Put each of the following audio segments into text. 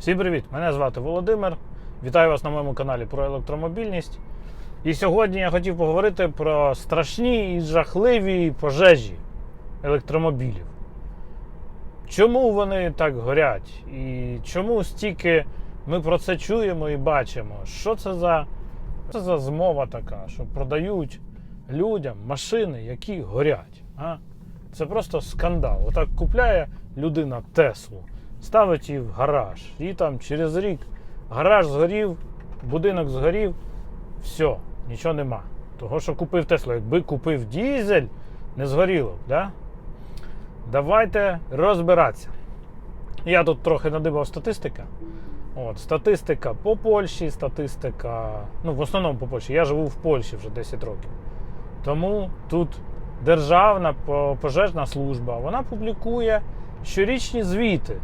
Всім привіт! Мене звати Володимир. Вітаю вас на моєму каналі про електромобільність. І сьогодні я хотів поговорити про страшні і жахливі пожежі електромобілів. Чому вони так горять? І чому стільки ми про це чуємо і бачимо? Що це за, це за змова така, що продають людям машини, які горять? А? Це просто скандал. Отак купляє людина Теслу, ставить її в гараж. І там через рік гараж згорів, будинок згорів, все, нічого нема. Того, що купив Теслу. Якби купив дізель, не згоріло б, да? Давайте розбиратися. Я тут трохи надибав статистика. От, статистика по Польщі, статистика. Ну, в основному по Польщі. Я живу в Польщі вже 10 років. Тому тут Державна пожежна служба вона публікує щорічні звіти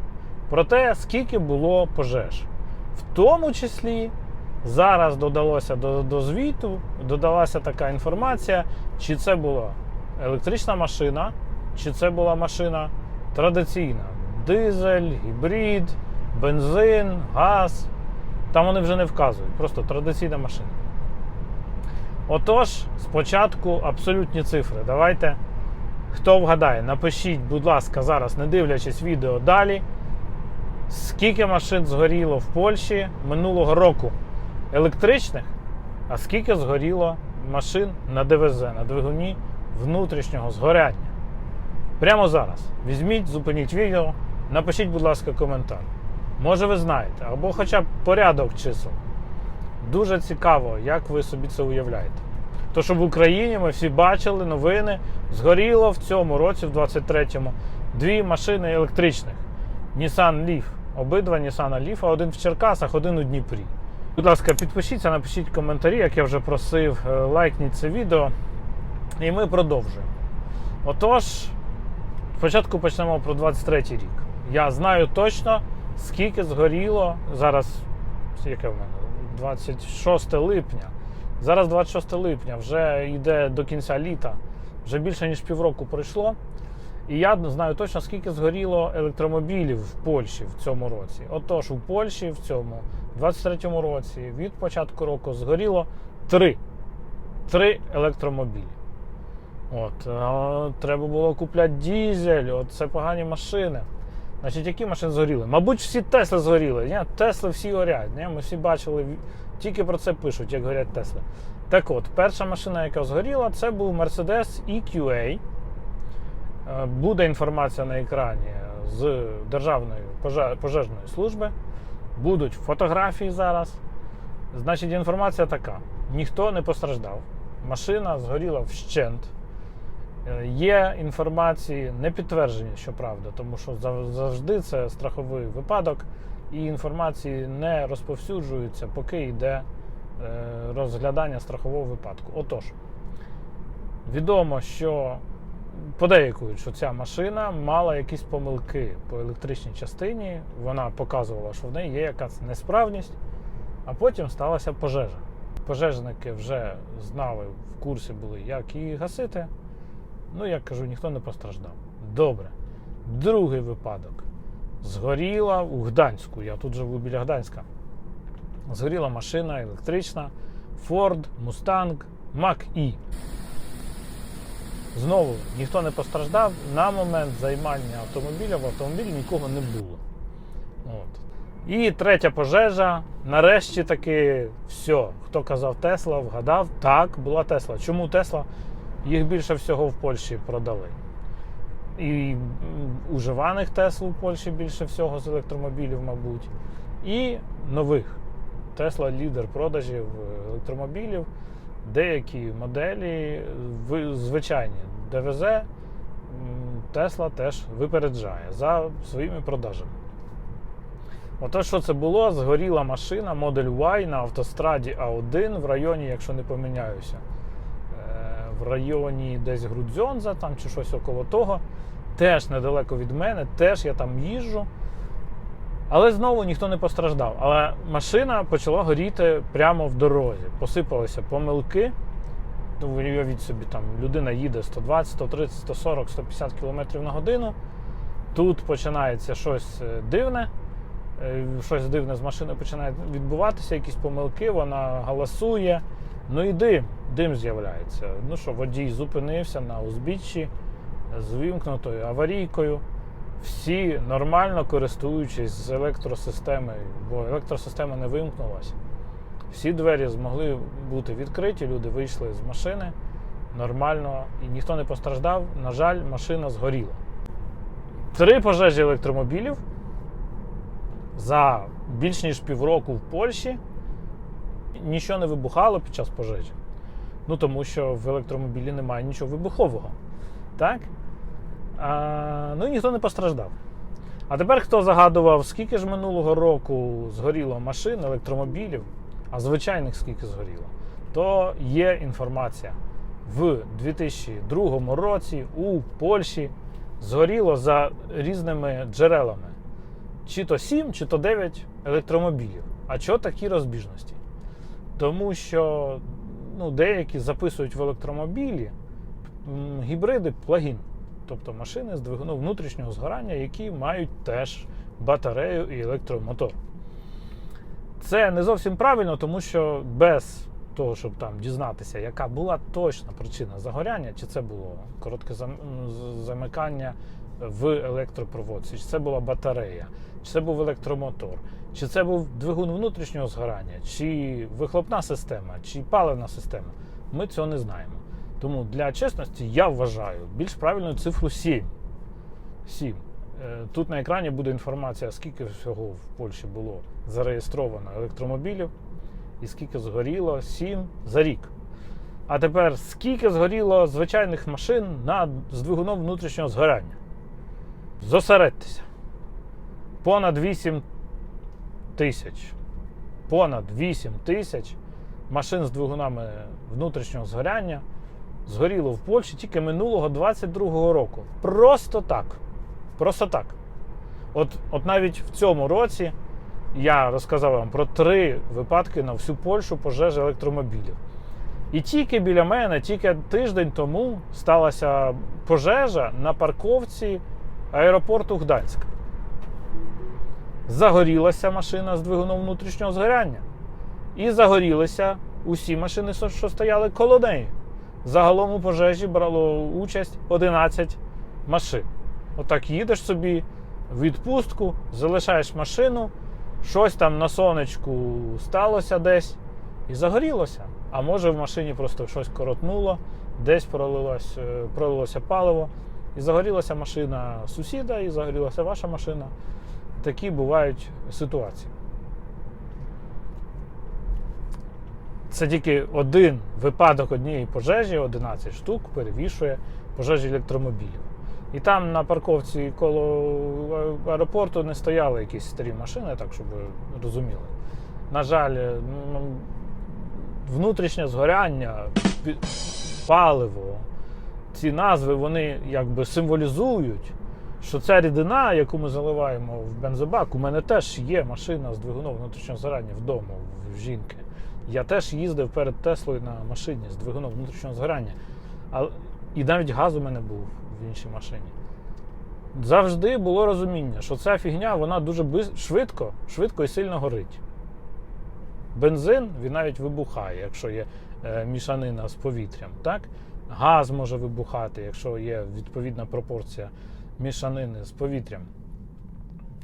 про те, скільки було пожеж. В тому числі зараз додалося до, до звіту, додалася така інформація, чи це була електрична машина, чи це була машина традиційна: дизель, гібрид, бензин, газ. Там вони вже не вказують, просто традиційна машина. Отож, спочатку абсолютні цифри. Давайте. Хто вгадає, напишіть, будь ласка, зараз, не дивлячись відео далі. Скільки машин згоріло в Польщі минулого року електричних, а скільки згоріло машин на ДВЗ, на двигуні внутрішнього згоряння. Прямо зараз. Візьміть, зупиніть відео, напишіть, будь ласка, коментар. Може, ви знаєте, або хоча б порядок чисел. Дуже цікаво, як ви собі це уявляєте. То, що в Україні ми всі бачили новини, згоріло в цьому році, в 23-му, дві машини електричних. Nissan Leaf. Обидва Nissan Leaf, один в Черкасах, один у Дніпрі. Будь ласка, підпишіться, напишіть коментарі, як я вже просив, е, лайкніть це відео. І ми продовжуємо. Отож, спочатку почнемо про 23 рік. Я знаю точно, скільки згоріло зараз. Яке в мене? 26 липня. Зараз 26 липня, вже йде до кінця літа, вже більше ніж півроку пройшло. І я знаю точно, скільки згоріло електромобілів в Польщі в цьому році. Отож, у Польщі в цьому 23-му році від початку року згоріло три. Три електромобілі. От, треба було купляти дізель, от це погані машини. Значить, які машини згоріли? Мабуть, всі Тесли згоріли. Ні? Тесли всі горять. Ні? Ми всі бачили, тільки про це пишуть, як горять Тесли. Так от, перша машина, яка згоріла, це був Mercedes EQA. Е, Буде інформація на екрані з Державної пожежної служби. Будуть фотографії зараз. Значить, інформація така: ніхто не постраждав. Машина згоріла вщент. Е, Є інформації не підтверджені, що правда, тому що завжди це страховий випадок, і інформації не розповсюджуються, поки йде е, розглядання страхового випадку. Отож, відомо, що подейкують, що ця машина мала якісь помилки по електричній частині. Вона показувала, що в неї є якась несправність, а потім сталася пожежа. Пожежники вже знали, в курсі були, як її гасити. Ну, як кажу, ніхто не постраждав. Добре. Другий випадок. Згоріла у Гданську. Я тут живу біля Гданська. Згоріла машина електрична Ford Mustang Mach-E. Знову ніхто не постраждав. На момент займання автомобіля в автомобілі нікого не було. От. І третя пожежа. Нарешті таки все. Хто казав Тесла, вгадав. Так, була Тесла. Чому Тесла? Їх більше всього в Польщі продали. І уживаних Тесл в Польщі більше всього з електромобілів, мабуть. І нових. Тесла лідер продажів е, електромобілів. Деякі моделі ви- звичайні ДВЗ Тесла теж випереджає за своїми продажами. Ото що це було? Згоріла машина Model Y на автостраді А1 в районі, якщо не поминяюся, е, в районі десь Грудзьонза там чи щось около того. Теж недалеко від мене, теж я там їжджу. Але знову ніхто не постраждав. Але машина почала горіти прямо в дорозі. Посипалися помилки. Ну, уявіть собі, там людина їде 120, 130, 140, 150 км на годину. Тут починається щось е, дивне. е, щось дивне з машини починає відбуватися, якісь помилки, вона галасує. Ну і дим, дим з'являється. Ну що, водій зупинився на узбіччі з вимкнутою аварійкою. Всі нормально користуючись з електросистемою, бо електросистема не вимкнулася. Всі двері змогли бути відкриті, люди вийшли з машини нормально і ніхто не постраждав. На жаль, машина згоріла. Три пожежі електромобілів за більш ніж півроку в Польщі нічого не вибухало під час пожежі. Ну тому що в електромобілі немає нічого вибухового. Так? А, ну ніхто не постраждав. А тепер хто загадував, скільки ж минулого року згоріло машин, електромобілів, а звичайних скільки згоріло, то є інформація. В 2002 році у Польщі згоріло за різними джерелами чи то 7, чи то 9 електромобілів. А чого такі розбіжності? Тому що ну, деякі записують в електромобілі гібриди плагін, тобто машини з двигуном внутрішнього згорання, які мають теж батарею і електромотор. Це не зовсім правильно, тому що без того, щоб там дізнатися, яка була точна причина загоряння, чи це було коротке замикання в електропроводці, чи це була батарея, чи це був електромотор, чи це був двигун внутрішнього згорання, чи вихлопна система, чи паливна система. Ми цього не знаємо. Тому для чесності я вважаю більш правильною цифру 7. 7. Е, Тут на екрані буде інформація, скільки всього в Польщі було зареєстровано електромобілів і скільки згоріло 7 за рік. А тепер скільки згоріло звичайних машин на, з двигуном внутрішнього згорання? Зосередьтеся. Понад 8 тисяч. Понад 8 тисяч машин з двигунами внутрішнього згоряння згоріло в Польщі тільки минулого 22-го року. Просто так. Просто так. От, от навіть в цьому році я розказав вам про три випадки на всю Польщу пожежі електромобілів. І тільки біля мене, тільки тиждень тому сталася пожежа на парковці аеропорту Гданська. Загорілася машина з двигуном внутрішнього згоряння. І загорілися усі машини, що стояли коло неї. Загалом у пожежі брало участь 11 машин. Отак їдеш собі в відпустку, залишаєш машину, щось там на сонечку сталося десь і загорілося. А може в машині просто щось коротнуло, десь пролилось, е, пролилося паливо, і загорілася машина сусіда, і загорілася ваша машина. Такі бувають ситуації. Це тільки один випадок однієї пожежі, 11 штук, перевішує пожежі електромобілів. І там на парковці коло аеропорту не стояли якісь старі машини, так щоб ви розуміли. На жаль, ну, внутрішнє згоряння, паливо, ці назви вони якби символізують, що ця рідина, яку ми заливаємо в бензобак, у мене теж є машина з двигуном внутрішнього згорання вдома в жінки. Я теж їздив перед Теслою на машині з двигуном внутрішнього згорання. А, і навіть газ у мене був в іншій машині. Завжди було розуміння, що ця фігня вона дуже биз- швидко, швидко і сильно горить. Бензин він навіть вибухає, якщо є е, мішанина з повітрям. Так? Газ може вибухати, якщо є відповідна пропорція мішанини з повітрям.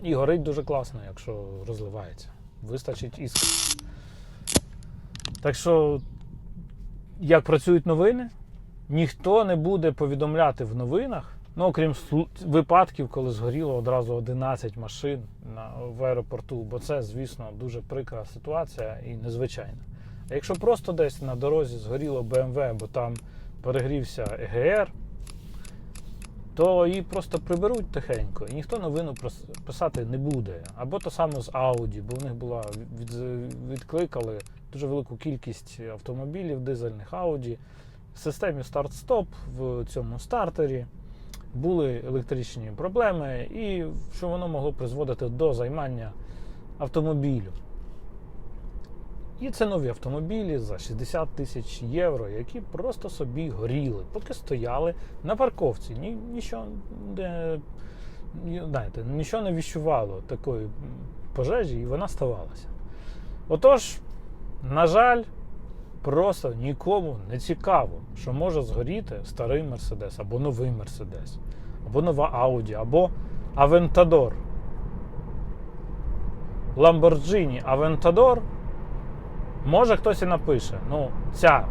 І горить дуже класно, якщо розливається. Вистачить іскр. Так що, як працюють новини, ніхто не буде повідомляти в новинах, ну окрім випадків, коли згоріло одразу 11 машин в аеропорту, бо це, звісно, дуже прикра ситуація і незвичайна. А якщо просто десь на дорозі згоріло BMW, бо там перегрівся ЕГР, то її просто приберуть тихенько, і ніхто новину писати не буде. Або то саме з Audi, бо в них була відкликали дуже велику кількість автомобілів дизельних Audi. В системі старт-стоп в цьому стартері були електричні проблеми, і що воно могло призводити до займання автомобілю. І це нові автомобілі за 60 тисяч євро, які просто собі горіли, поки стояли на парковці. Ні, нічого не, знаєте, нічого не віщувало такої пожежі, і вона ставалася. Отож, на жаль, просто нікому не цікаво, що може згоріти старий Мерседес, або новий Мерседес, або нова Ауді, або Авентадор. Lamborghini Aventador, може хтось і напише. Ну, ця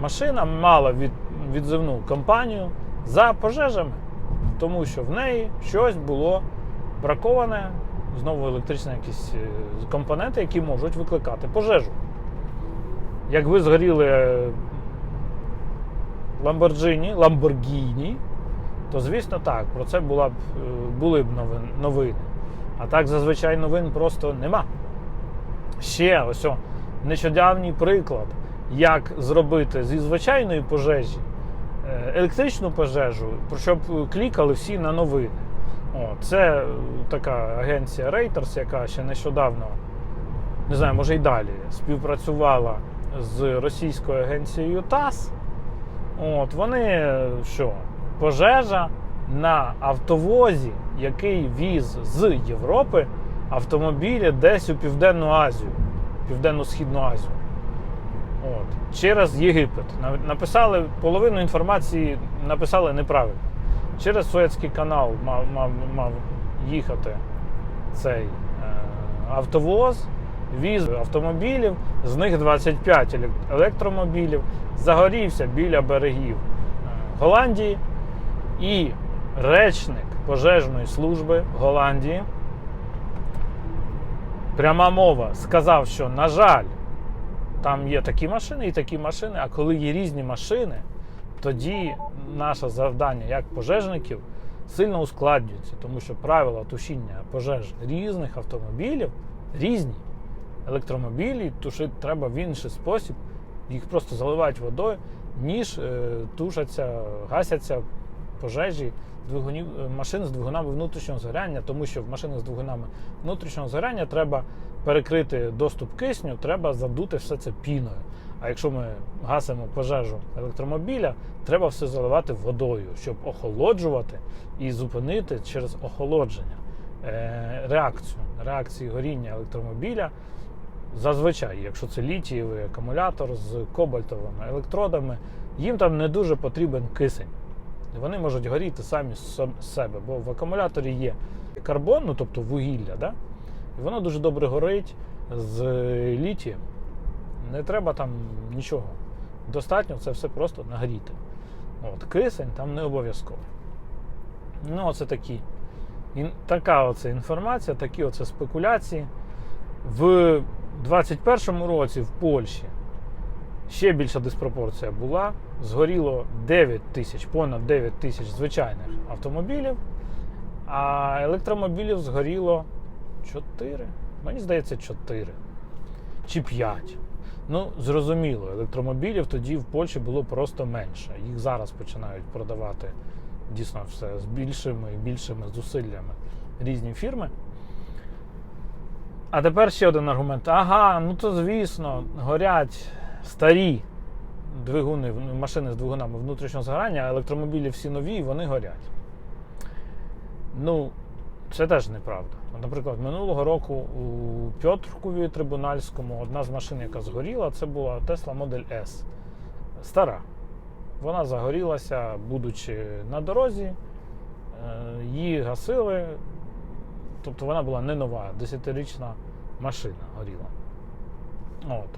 машина мала від, відзивну кампанію за пожежами, тому що в неї щось було браковане, знову електричні якісь е, компоненти, які можуть викликати пожежу. Як ви згоріли Lamborghini, Lamborghini, то звісно так, про це була б, е, були б новини. А так зазвичай новин просто нема. Ще ось о, нещодавній приклад, як зробити зі звичайної пожежі е, електричну пожежу, щоб клікали всі на новини. О, це е, така агенція Reuters, яка ще нещодавно, не знаю, може й далі, співпрацювала з російською агенцією ТАСС. От, вони що? Пожежа на автовозі, який віз з Європи автомобілі десь у Південну Азію, Південно-Східну Азію. От, через Єгипет. Написали половину інформації написали неправильно. Через Суецький канал мав, мав, мав їхати цей е, автовоз, віз автомобілів, з них 25 електромобілів, загорівся біля берегів е, Голландії. І речник пожежної служби Голландії, пряма мова, сказав, що, на жаль, там є такі машини і такі машини, а коли є різні машини, тоді наше завдання як пожежників сильно ускладнюється, тому що правила тушіння пожеж різних автомобілів різні. Електромобілі тушити треба в інший спосіб, їх просто заливають водою, ніж е, тушаться, гасяться пожежі двигунів, машин з двигунами внутрішнього згоряння, тому що в машинах з двигунами внутрішнього згоряння треба перекрити доступ кисню, треба задути все це піною. А якщо ми гасимо пожежу електромобіля, треба все заливати водою, щоб охолоджувати і зупинити через охолодження е, реакцію, реакції горіння електромобіля. Зазвичай, якщо це літієвий акумулятор з кобальтовими електродами, їм там не дуже потрібен кисень. Вони можуть горіти самі з себе, бо в акумуляторі є карбон, ну тобто вугілля, да? і воно дуже добре горить з літієм. Не треба там нічого. Достатньо це все просто нагріти. От, кисень там не обов'язково. Ну, оце такі. така оце інформація, такі оце спекуляції. В 21-му році в Польщі ще більша диспропорція була. Згоріло 9 тисяч, понад 9 тисяч звичайних автомобілів, а електромобілів згоріло 4. Мені здається, 4 чи 5. Ну, зрозуміло, електромобілів тоді в Польщі було просто менше. Їх зараз починають продавати дійсно все з більшими і більшими зусиллями різні фірми. А тепер ще один аргумент. Ага, ну то звісно, горять старі двигуни, машини з двигунами внутрішнього згорання, а електромобілі всі нові, і вони горять. Ну, це теж неправда. Наприклад, минулого року у Пьотровкові трибунальському одна з машин, яка згоріла, це була Tesla Model S. Стара. Вона загорілася, будучи на дорозі, е, її гасили. Тобто вона була не нова, 10-річна машина горіла. От.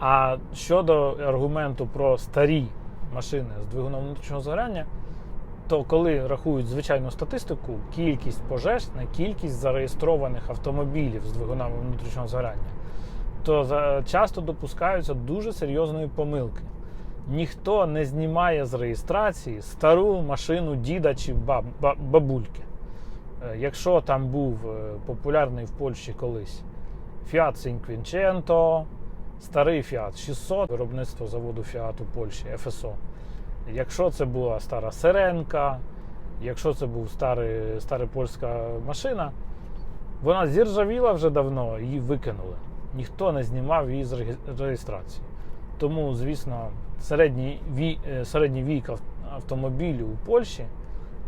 А щодо аргументу про старі машини з двигуном внутрішнього згоряння, то коли рахують звичайну статистику, кількість пожеж на кількість зареєстрованих автомобілів з двигунами внутрішнього згоряння, то часто допускаються дуже серйозної помилки. Ніхто не знімає з реєстрації стару машину діда чи баб- ба- бабульки. Е, Якщо там був е, популярний в Польщі колись Fiat Cinquecento, старий Fiat 600, виробництво заводу Fiat у Польщі, ФСО. Якщо це була стара Сиренка, якщо це був старий, стара польська машина, вона зіржавіла вже давно, її викинули. Ніхто не знімав її з реєстрації. Тому, звісно, середній вік, вік автомобілю у Польщі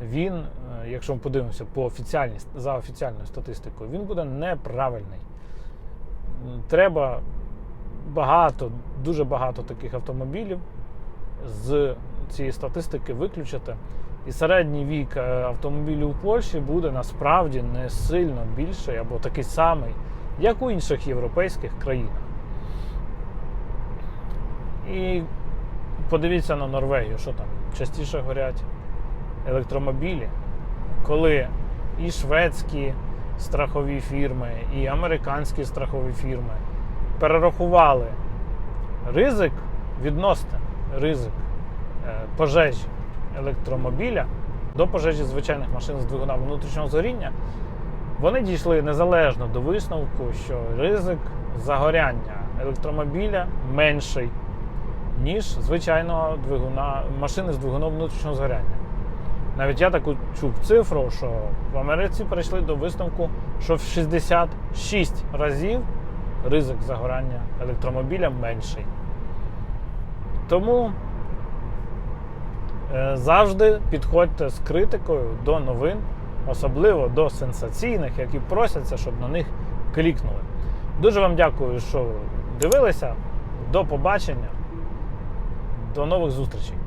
він, е, якщо ми подивимося по офіціальній, за офіціальною статистикою, він буде неправильний. Треба багато, дуже багато таких автомобілів з цієї статистики виключити. І середній вік е, автомобілів у Польщі буде насправді не сильно більший або такий самий, як у інших європейських країнах. І подивіться на Норвегію, що там частіше горять електромобілі, коли і шведські страхові фірми, і американські страхові фірми перерахували ризик, відносний ризик е, пожежі електромобіля до пожежі звичайних машин з двигунами внутрішнього згоріння, вони дійшли незалежно до висновку, що ризик загоряння електромобіля менший, ніж звичайного двигуна, машини з двигуном внутрішнього згоряння. Навіть я таку чув цифру, що в Америці прийшли до висновку, що в 66 разів ризик загорання електромобіля менший. Тому е, завжди підходьте з критикою до новин, особливо до сенсаційних, які просяться, щоб на них клікнули. Дуже вам дякую, що дивилися. До побачення. До нових зустрічей.